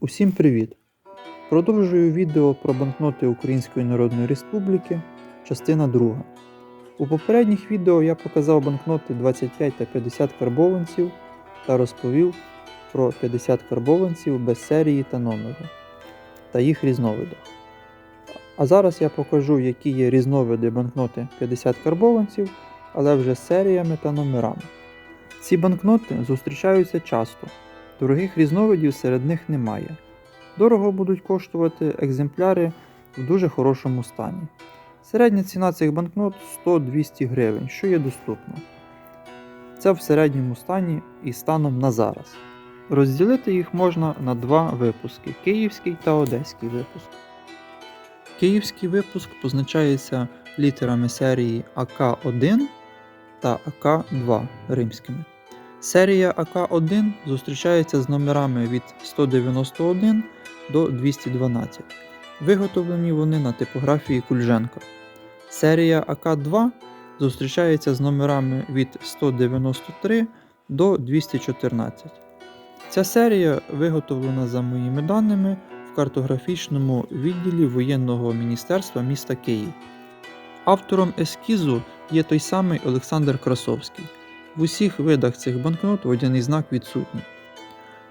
Усім привіт! Продовжую відео про банкноти Української Народної Республіки, частина 2. У попередніх відео я показав банкноти 25 та 50 карбованців та розповів про 50 карбованців без серії та номеру та їх різновидах. А зараз я покажу, які є різновиди банкноти 50 карбованців, але вже з серіями та номерами. Ці банкноти зустрічаються часто. Дорогих різновидів серед них немає. Дорого будуть коштувати екземпляри в дуже хорошому стані. Середня ціна цих банкнот 100-200 гривень, що є доступно. Це в середньому стані і станом на зараз. Розділити їх можна на два випуски київський та одеський випуск. Київський випуск позначається літерами серії АК1 та АК2 римськими. Серія АК1 зустрічається з номерами від 191 до 212. Виготовлені вони на типографії Кульженка. Серія АК2 зустрічається з номерами від 193 до 214. Ця серія виготовлена за моїми даними в картографічному відділі воєнного міністерства міста Київ. Автором ескізу є той самий Олександр Красовський. В усіх видах цих банкнот водяний знак відсутній.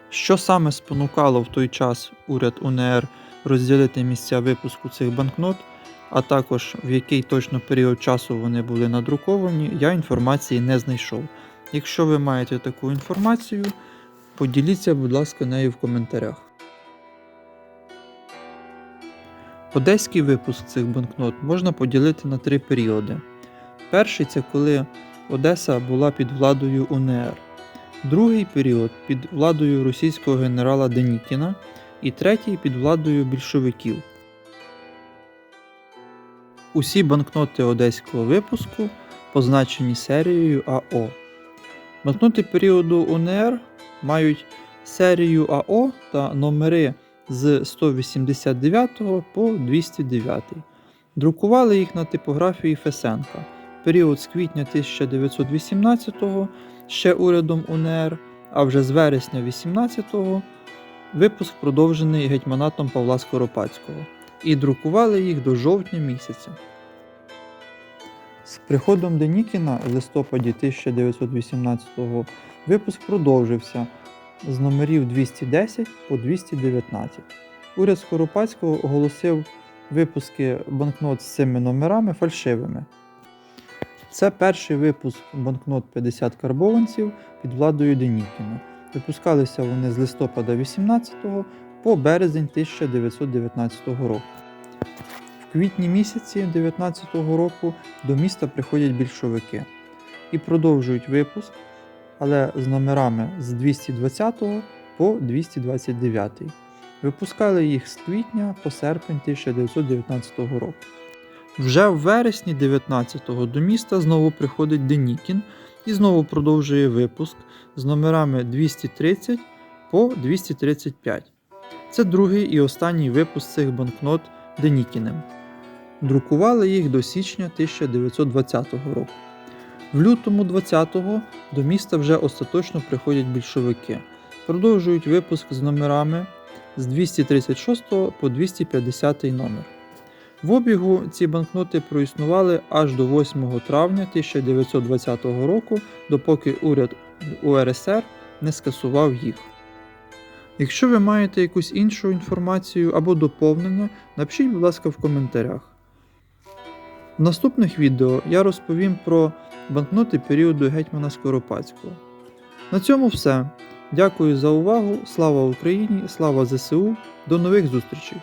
Що саме спонукало в той час уряд УНР розділити місця випуску цих банкнот, а також в який точно період часу вони були надруковані, я інформації не знайшов. Якщо ви маєте таку інформацію, поділіться, будь ласка, нею в коментарях. Одеський випуск цих банкнот можна поділити на три періоди. Перший це коли Одеса була під владою УНР, другий період під владою російського генерала Денікіна і третій під владою більшовиків. Усі банкноти одеського випуску позначені серією АО. Банкноти періоду УНР мають серію АО та номери з 189 по 209. Друкували їх на типографії Фесенка період з квітня 1918-го ще урядом УНР, а вже з вересня 18-го випуск продовжений гетьманатом Павла Скоропадського і друкували їх до жовтня місяця. З приходом Денікіна в листопаді 1918-го випуск продовжився з номерів 210 по 219. Уряд Скоропадського оголосив випуски банкнот з цими номерами фальшивими. Це перший випуск банкнот 50 карбованців під владою Денікіна. Випускалися вони з листопада 18 по березень 1919 року. В квітні місяці 19 року до міста приходять більшовики і продовжують випуск, але з номерами з 220 по 229. Випускали їх з квітня по серпень 1919 року. Вже в вересні 19-го до міста знову приходить Денікін і знову продовжує випуск з номерами 230 по 235. Це другий і останній випуск цих банкнот Денікіним. Друкували їх до січня 1920 року. В лютому 20-го до міста вже остаточно приходять більшовики, продовжують випуск з номерами з 236 по 250 номер. В обігу ці банкноти проіснували аж до 8 травня 1920 року, допоки уряд УРСР не скасував їх. Якщо ви маєте якусь іншу інформацію або доповнення, напишіть, будь ласка, в коментарях. В наступних відео я розповім про банкноти періоду гетьмана Скоропадського. На цьому все. Дякую за увагу. Слава Україні! Слава ЗСУ! До нових зустрічей!